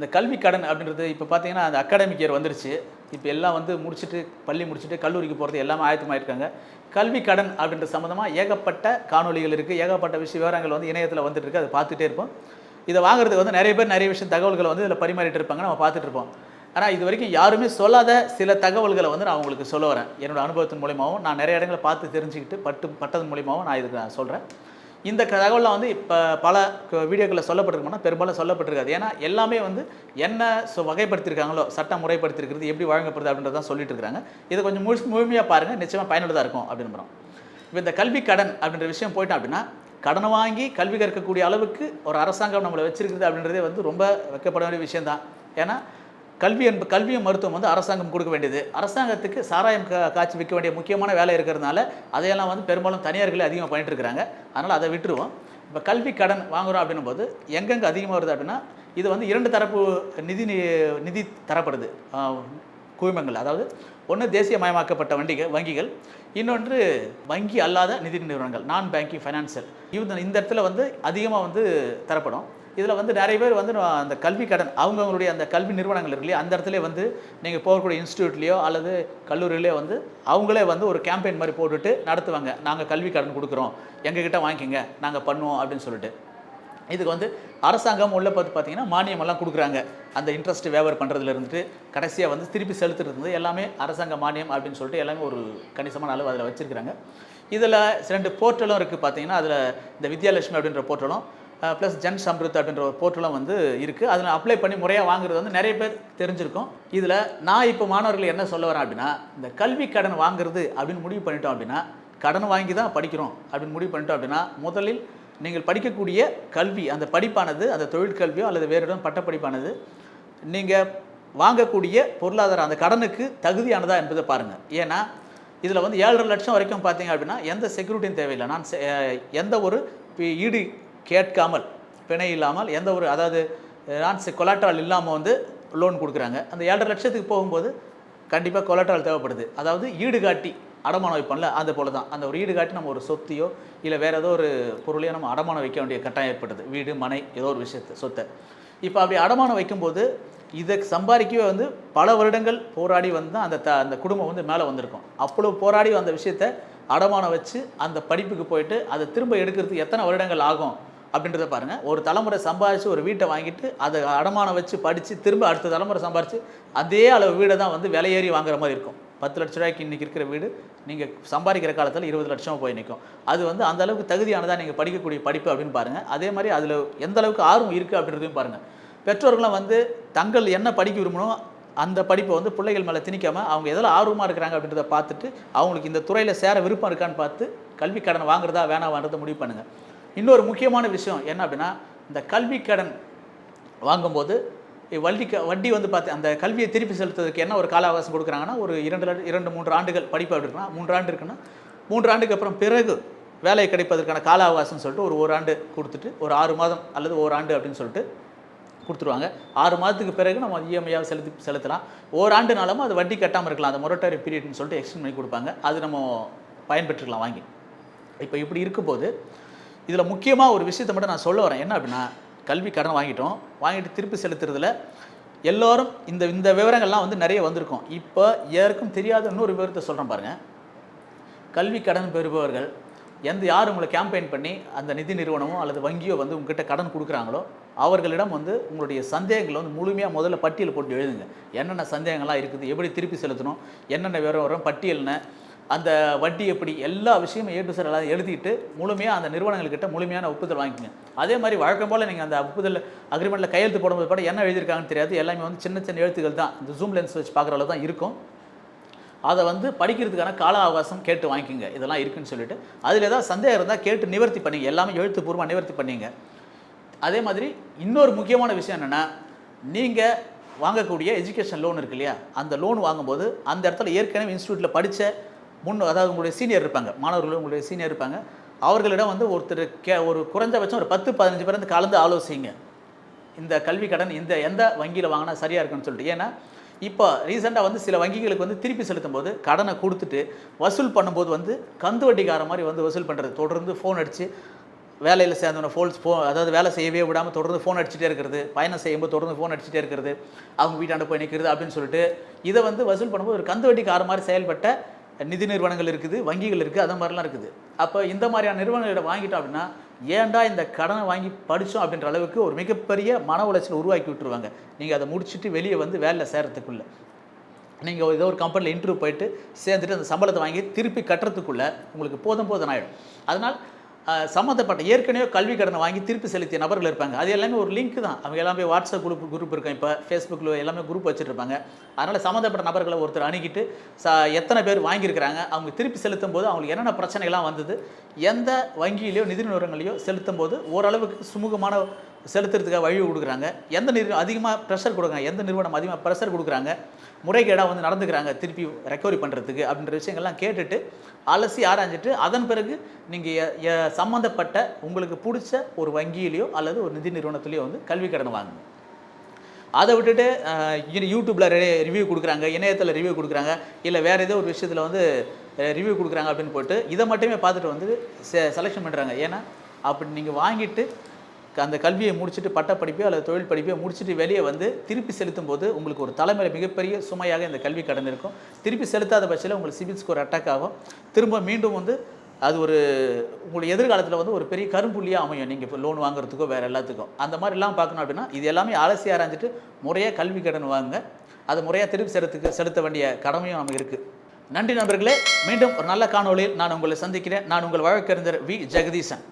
இந்த கல்வி கடன் அப்படின்றது இப்போ பார்த்தீங்கன்னா அந்த அகாடமிக் இயர் வந்துருச்சு. இப்போ எல்லாம் வந்து முடிச்சுட்டு பள்ளி முடிச்சுட்டு கல்லூரிக்கு போகிறது எல்லாமே ஆயத்தமாயிருக்காங்க. கல்வி கடன் அப்படின்ற சம்மந்தமாக ஏகப்பட்ட காணொளிகள் இருக்குது ஏகப்பட்ட விஷய விவரங்கள் வந்து இணையத்தில் வந்துட்டு அதை பார்த்துட்டே இருப்போம். இதை வாங்குறதுக்கு வந்து நிறைய பேர் நிறைய விஷயம் தகவல்களை வந்து இதில் பரிமாறிட்டு இருப்பாங்க. நம்ம பார்த்துட்டு இருப்போம். ஆனால் இது வரைக்கும் யாருமே சொல்லாத சில தகவல்களை வந்து நான் உங்களுக்கு சொல்ல வரேன். என்னோடய அனுபவத்தின் மூலியமாகவும் நான் நிறைய இடங்களை பார்த்து தெரிஞ்சுக்கிட்டு பட்டு பட்டதன் மூலியமாகவும் நான் இதுக்கு நான் சொல்கிறேன் இந்த தகவலாம் வந்து இப்போ பல வீடியோக்களில் சொல்லப்பட்டிருக்கோம்னா பெரும்பாலும் சொல்லப்பட்டிருக்காது. ஏன்னா எல்லாமே வந்து என்ன சொ வகைப்படுத்தியிருக்காங்களோ சட்டம் முறைப்படுத்திருக்கிறது எப்படி வழங்கப்படுது அப்படின்றத சொல்லிட்டு இருக்காங்க. இதை கொஞ்சம் முழு முழுமையாக பாருங்கள் நிச்சயமாக பயனுள்ளதாக இருக்கும் அப்படின்னு இப்போ இந்த கல்வி கடன் அப்படின்ற விஷயம் போயிட்டோம் அப்படின்னா கடனை வாங்கி கல்வி கற்கக்கூடிய அளவுக்கு ஒரு அரசாங்கம் நம்மளை வச்சிருக்குது அப்படின்றதே வந்து ரொம்ப வைக்கப்பட வேண்டிய விஷயம்தான். ஏன்னா கல்வி என்ப கல்வியும் மருத்துவம் வந்து அரசாங்கம் கொடுக்க வேண்டியது. அரசாங்கத்துக்கு சாராயம் கா காய்ச்சி விற்க வேண்டிய முக்கியமான வேலை இருக்கிறதுனால அதையெல்லாம் வந்து பெரும்பாலும் தனியார்களே அதிகமாக பண்ணிட்டு இருக்கிறாங்க. அதனால் அதை விட்டுருவோம். இப்போ கல்வி கடன் வாங்குறோம் அப்படின்னும் போது எங்கெங்கே அதிகமாக வருது அப்படின்னா இது வந்து இரண்டு தரப்பு நிதி நி- நிதி தரப்படுது. குழுமங்கள் அதாவது ஒன்று தேசியமயமாக்கப்பட்ட வண்டிகள் வங்கிகள் இன்னொன்று வங்கி அல்லாத நிதி நிறுவனங்கள் நான் பேங்கிங் ஃபைனான்சியல் இது இந்த இடத்துல வந்து அதிகமாக வந்து தரப்படும். இதில் வந்து நிறைய பேர் வந்து நான் அந்த கல்வி கடன் அவங்கவுங்களுடைய அந்த கல்வி நிறுவனங்கள் இருக்கு அந்த இடத்துல வந்து நீங்கள் போகக்கூடிய இன்ஸ்டியூட்லேயோ அல்லது கல்லூரியிலையோ வந்து அவங்களே வந்து ஒரு கேம்பெயின் மாதிரி போட்டுட்டு நடத்துவாங்க. நாங்கள் கல்வி கடன் கொடுக்குறோம். எங்ககிட்ட வாங்கிக்கோங்க நாங்கள் பண்ணுவோம் அப்படின்னு சொல்லிட்டு. இதுக்கு வந்து அரசாங்கம் உள்ள பார்த்து பார்த்தீங்கன்னா மானியமெல்லாம் கொடுக்குறாங்க. அந்த இன்ட்ரெஸ்ட் வேவர் பண்ணுறதுல இருந்துட்டு கடைசியாக வந்து திருப்பி செலுத்துறது எல்லாமே அரசாங்க மானியம் அப்படின்னு சொல்லிட்டு எல்லாமே ஒரு கணிசமான அளவு அதில் வச்சுருக்காங்க இதில் ரெண்டு போர்ட்டலும் இருக்குது பார்த்தீங்கன்னா அதில் இந்த வித்யாலட்சுமி அப்படின்ற போர்ட்டலும் ப்ளஸ் ஜன் சம்ருத் அப்படின்ற ஒரு போர்ட்டலும் வந்து இருக்குது அதில் அப்ளை பண்ணி முறையாக வாங்குறது வந்து நிறைய பேர் தெரிஞ்சிருக்கும். இதில் நான் இப்போ மாணவர்கள் என்ன சொல்ல வரேன் அப்படின்னா இந்த கல்வி கடன் வாங்குறது அப்படின்னு முடிவு பண்ணிட்டோம் அப்படின்னா கடன் வாங்கி தான் படிக்கிறோம் அப்படின்னு முடிவு பண்ணிட்டோம் அப்படின்னா முதலில் நீங்கள் படிக்கக்கூடிய கல்வி அந்த படிப்பானது அந்த தொழிற்கல்வியோ அல்லது வேறு இடம் பட்டப்படிப்பானது நீங்கள் வாங்கக்கூடிய பொருளாதாரம் அந்த கடனுக்கு தகுதியானதா என்பதை பாருங்கள் ஏன்னா இதில் வந்து ஏழரை லட்சம் வரைக்கும் பார்த்தீங்க அப்படின்னா எந்த செக்யூரிட்டியும் தேவையில்லை. நான் செ- எந்த ஒரு ஈடு கேட்காமல் பிணை இல்லாமல் எந்த ஒரு அதாவது நான் கொலாட்ரால் இல்லாமல் வந்து லோன் கொடுக்குறாங்க. அந்த ஏழரை லட்சத்துக்கு போகும்போது கண்டிப்பாக கொலாட்ரால் தேவைப்படுது. அதாவது ஈடு காட்டி அடமானம் வைப்பான்ல அது போல தான் அந்த ஒரு ஈடு காட்டி நம்ம ஒரு சொத்தையோ இல்லை வேறு ஏதோ ஒரு பொருளையோ நம்ம அடமானம் வைக்க வேண்டிய கட்டாயம் ஏற்படுது. வீடு மனை ஏதோ ஒரு விஷயத்தை சொத்தை. இப்போ அப்படி அடமானம் வைக்கும்போது இதை சம்பாதிக்கவே வந்து பல வருடங்கள் போராடி வந்து அந்த த அந்த குடும்பம் வந்து மேலே வந்திருக்கும். அவ்வளோ போராடி வந்த விஷயத்த அடமானம் வச்சு அந்த படிப்புக்கு போயிட்டு அதை திரும்ப எடுக்கிறதுக்கு எத்தனை வருடங்கள் ஆகும் அப்படின்றத பாருங்கள் ஒரு தலைமுறை சம்பாதிச்சு ஒரு வீட்டை வாங்கிட்டு அதை அடமானம் வச்சு படித்து திரும்ப அடுத்த தலைமுறை சம்பாரித்து அதே அளவு வீடை தான் வந்து விலையேறி வாங்குற மாதிரி இருக்கும். பத்து லட்ச ரூபாய்க்கு இன்றைக்கி இருக்கிற வீடு நீங்கள் சம்பாதிக்கிற காலத்தில் இருபது லட்சம் போய் நிற்கும் அது வந்து அந்த அளவுக்கு தகுதியானதாக நீங்கள் படிக்கக்கூடிய படிப்பு அப்படின்னு பாருங்கள் அதே மாதிரி அதில் எந்த அளவுக்கு ஆர்வம் இருக்குது அப்படின்றதையும் பாருங்கள் பெற்றோர்களும் வந்து தங்கள் என்ன படிக்க விரும்பணும் அந்த படிப்பை வந்து பிள்ளைகள் மேலே திணிக்காமல் அவங்க எதில் ஆர்வமாக இருக்கிறாங்க அப்படின்றத பார்த்துட்டு அவங்களுக்கு இந்த துறையில் சேர விருப்பம் இருக்கான்னு பார்த்து கல்வி கடன் வாங்குறதா வேணாவான்றதை முடிவு பண்ணுங்கள் இன்னொரு முக்கியமான விஷயம் என்ன அப்படின்னா இந்த கல்வி கடன் வாங்கும்போது வட்டி வட்டி வந்து பார்த்து அந்த கல்வியை திருப்பி செலுத்துறதுக்கு என்ன ஒரு கால அவகாசம் கொடுக்குறாங்கன்னா ஒரு இரண்டு இரண்டு மூன்று ஆண்டுகள் படிப்பு அப்படி மூன்று ஆண்டு இருக்குன்னா மூன்று ஆண்டுக்கு அப்புறம் பிறகு வேலை கிடைப்பதற்கான கால அவகாசம்னு சொல்லிட்டு ஒரு ஒரு ஆண்டு கொடுத்துட்டு ஒரு ஆறு மாதம் அல்லது ஒரு ஆண்டு அப்படின்னு சொல்லிட்டு கொடுத்துருவாங்க. ஆறு மாதத்துக்கு பிறகு நம்ம இஎம்ஐயாக செலுத்தி செலுத்தலாம். ஓராண்டுனாலும் அது வட்டி கட்டாமல் இருக்கலாம். அந்த மொரட்டரி பீரியட்னு சொல்லிட்டு எக்ஸ்டெண்ட் பண்ணி கொடுப்பாங்க. அது நம்ம பயன்பெற்றுக்கலாம் வாங்கி. இப்போ இப்படி இருக்கும்போது இதில் முக்கியமாக ஒரு விஷயத்தை மட்டும் நான் சொல்ல வரேன். என்ன அப்படின்னா கல்வி கடன் வாங்கிட்டோம். வாங்கிட்டு திருப்பி செலுத்துறதுல எல்லோரும் இந்த இந்த விவரங்கள்லாம் வந்து நிறைய வந்திருக்கும். இப்போ யாருக்கும் தெரியாத இன்னொரு விவரத்தை சொல்கிறேன் பாருங்கள் கல்வி கடன் பெறுபவர்கள் எந்த யார் உங்களை கேம்பெயின் பண்ணி அந்த நிதி நிறுவனமோ அல்லது வங்கியோ வந்து உங்ககிட்ட கடன் கொடுக்குறாங்களோ அவர்களிடம் வந்து உங்களுடைய சந்தேகங்களை வந்து முழுமையாக முதல்ல பட்டியல் போட்டு எழுதுங்க. என்னென்ன சந்தேகங்கள்லாம் இருக்குது? எப்படி திருப்பி செலுத்தணும்? என்னென்ன விவரம் வரும்? பட்டியல்னு அந்த வட்டி எப்படி எல்லா விஷயமும் ஏ டு சார் எல்லாம் எழுதிட்டு முழுமையாக அந்த நிறுவனங்கள்கிட்ட முழுமையான ஒப்புதல் வாங்கிக்கோங்க. அதே மாதிரி வழக்கம் போல் நீங்கள் அந்த ஒப்புதல் அக்ரிமெண்ட்டில் கையெழுத்து போடும்போது கூட என்ன எழுதியிருக்காங்கன்னு தெரியாது. எல்லாமே வந்து சின்ன சின்ன எழுத்துக்கள் தான். இந்த ஜூம் லென்ஸ் வச்சு பார்க்குற அளவு தான் இருக்கும். அதை வந்து படிக்கிறதுக்கான கால அவகாசம் கேட்டு வாங்கிக்கோங்க. இதெல்லாம் இருக்குன்னு சொல்லிட்டு. அதில் ஏதாவது சந்தேகம் இருந்தால் கேட்டு நிவர்த்தி பண்ணிங்க. எல்லாமே எழுத்துப்பூர்வமாக நிவர்த்தி பண்ணிங்க. அதே மாதிரி இன்னொரு முக்கியமான விஷயம் என்னென்னா நீங்கள் வாங்கக்கூடிய எஜுகேஷன் லோன் இருக்கு இல்லையா? அந்த லோன் வாங்கும்போது அந்த இடத்துல ஏற்கனவே இன்ஸ்டியூட்டில் படித்த முன் அதாவது உங்களுடைய சீனியர் இருப்பாங்க. மாணவர்கள் உங்களுடைய சீனியர் இருப்பாங்க. அவர்களிடம் வந்து ஒருத்தர் கே ஒரு குறைஞ்சபட்சம் ஒரு பத்து பதினஞ்சு பேர் வந்து கலந்து ஆலோசிங்க. இந்த கல்வி கடன் இந்த எந்த வங்கியில் வாங்கினா சரியாக இருக்குன்னு சொல்லிட்டு. ஏன்னா இப்போ ரீசெண்டாக வந்து சில வங்கிகளுக்கு வந்து திருப்பி செலுத்தும் போது கடனை கொடுத்துட்டு வசூல் பண்ணும்போது வந்து கந்து வட்டிக்கார மாதிரி வந்து வசூல் பண்ணுறது தொடர்ந்து ஃபோன் அடித்து வேலையில் சேர்ந்தவன ஃபோல்ஸ் ஃபோ அதாவது வேலை செய்யவே விடாமல் தொடர்ந்து ஃபோன் அடிச்சுட்டே இருக்கிறது. பயணம் செய்யும்போது தொடர்ந்து ஃபோன் அடிச்சுட்டே இருக்கிறது. அவங்க வீட்டாண்ட போய் நிற்கிறது அப்படின்னு சொல்லிட்டு இதை வந்து வசூல் பண்ணும்போது ஒரு கந்து வட்டிக்கார மாதிரி செயல்பட்ட நிதி நிறுவனங்கள் இருக்குது வங்கிகள் இருக்குது அது மாதிரிலாம் இருக்குது. அப்போ இந்த மாதிரியான நிறுவனங்களிடம் வாங்கிட்டோம் அப்படின்னா ஏன்டா இந்த கடனை வாங்கி படித்தோம் அப்படின்ற அளவுக்கு ஒரு மிகப்பெரிய மன உளைச்சல் உருவாக்கி விட்டுருவாங்க. நீங்கள் அதை முடிச்சுட்டு வெளியே வந்து வேலையில் சேரத்துக்குள்ள நீங்கள் ஏதோ ஒரு கம்பெனியில் இன்டர்வியூ போயிட்டு சேர்ந்துட்டு அந்த சம்பளத்தை வாங்கி திருப்பி கட்டுறதுக்குள்ளே உங்களுக்கு போதும் போதும் ஆகிடும் அதனால் சம்மந்தப்பட்ட ஏற்கனவே கல்வி கடனை வாங்கி திருப்பி செலுத்திய நபர்கள் இருப்பாங்க. அது எல்லாமே ஒரு லிங்க் தான். அவங்க எல்லாமே வாட்ஸ்அப் குரூப் குரூப் இருக்கும். இப்போ ஃபேஸ்புக்கில் எல்லாமே குரூப் வச்சுருப்பாங்க. அதனால் சம்மந்தப்பட்ட நபர்களை ஒருத்தர் அணுகிட்டு ச எத்தனை பேர் வாங்கியிருக்கிறாங்க அவங்க திருப்பி செலுத்தும் போது அவங்களுக்கு என்னென்ன பிரச்சனைகள்லாம் வந்தது எந்த வங்கியிலையோ நிதி நிறுவனங்களையோ செலுத்தும் போது ஓரளவுக்கு சுமூகமான செலுத்துறதுக்காக வழி கொடுக்குறாங்க. எந்த நிறுவனம் அதிகமாக ப்ரெஷர் கொடுக்குறாங்க. எந்த நிறுவனம் அதிகமாக ப்ரெஷர் கொடுக்குறாங்க. முறைகேடாக வந்து நடந்துக்கிறாங்க திருப்பி ரெக்கவரி பண்ணுறதுக்கு அப்படின்ற விஷயங்கள்லாம் கேட்டுட்டு அலசி ஆராய்ஞ்சிட்டு அதன் பிறகு நீங்கள் சம்மந்தப்பட்ட உங்களுக்கு பிடிச்ச ஒரு வங்கியிலையோ அல்லது ஒரு நிதி நிறுவனத்துலேயோ வந்து கல்வி கடன் வாங்குங்க. அதை விட்டுட்டு யூடியூப்பில் ரிவ்யூ கொடுக்குறாங்க இணையத்தில் ரிவ்யூ கொடுக்குறாங்க இல்லை வேறு ஏதோ ஒரு விஷயத்தில் வந்து ரிவ்யூ கொடுக்குறாங்க அப்படின்னு போட்டு இதை மட்டுமே பார்த்துட்டு வந்து செலெக்ஷன் பண்ணுறாங்க ஏன்னா அப்படி நீங்கள் வாங்கிட்டு அந்த கல்வியை முடிச்சுட்டு பட்டப்படிப்பையோ அல்லது தொழில் படிப்பையோ முடிச்சுட்டு வெளியே வந்து திருப்பி செலுத்தும் போது உங்களுக்கு ஒரு தலைமையில் மிகப்பெரிய சுமையாக இந்த கல்வி கடன் இருக்கும் திருப்பி செலுத்தாத பட்சத்தில் உங்களுக்கு சிபில் ஸ்கோர் அட்டாக் ஆகும். திரும்ப மீண்டும் வந்து அது ஒரு உங்களுடைய எதிர்காலத்தில் வந்து ஒரு பெரிய கரும்புள்ளியாக அமையும். நீங்கள் இப்போ லோன் வாங்குறதுக்கோ வேறு எல்லாத்துக்கும் அந்த மாதிரிலாம் பார்க்கணும் அப்படின்னா இது எல்லாமே அலசி ஆராய்ஞ்சிட்டு முறையாக கல்வி கடன் வாங்க அது முறையாக திருப்பி செலுத்துக்கு செலுத்த வேண்டிய கடமையும் நமக்கு இருக்குது நன்றி நண்பர்களே. மீண்டும் ஒரு நல்ல காணொளியில் நான் உங்களை சந்திக்கிறேன். நான் உங்கள் வழக்கறிஞர் வி. ஜெகதீசன்.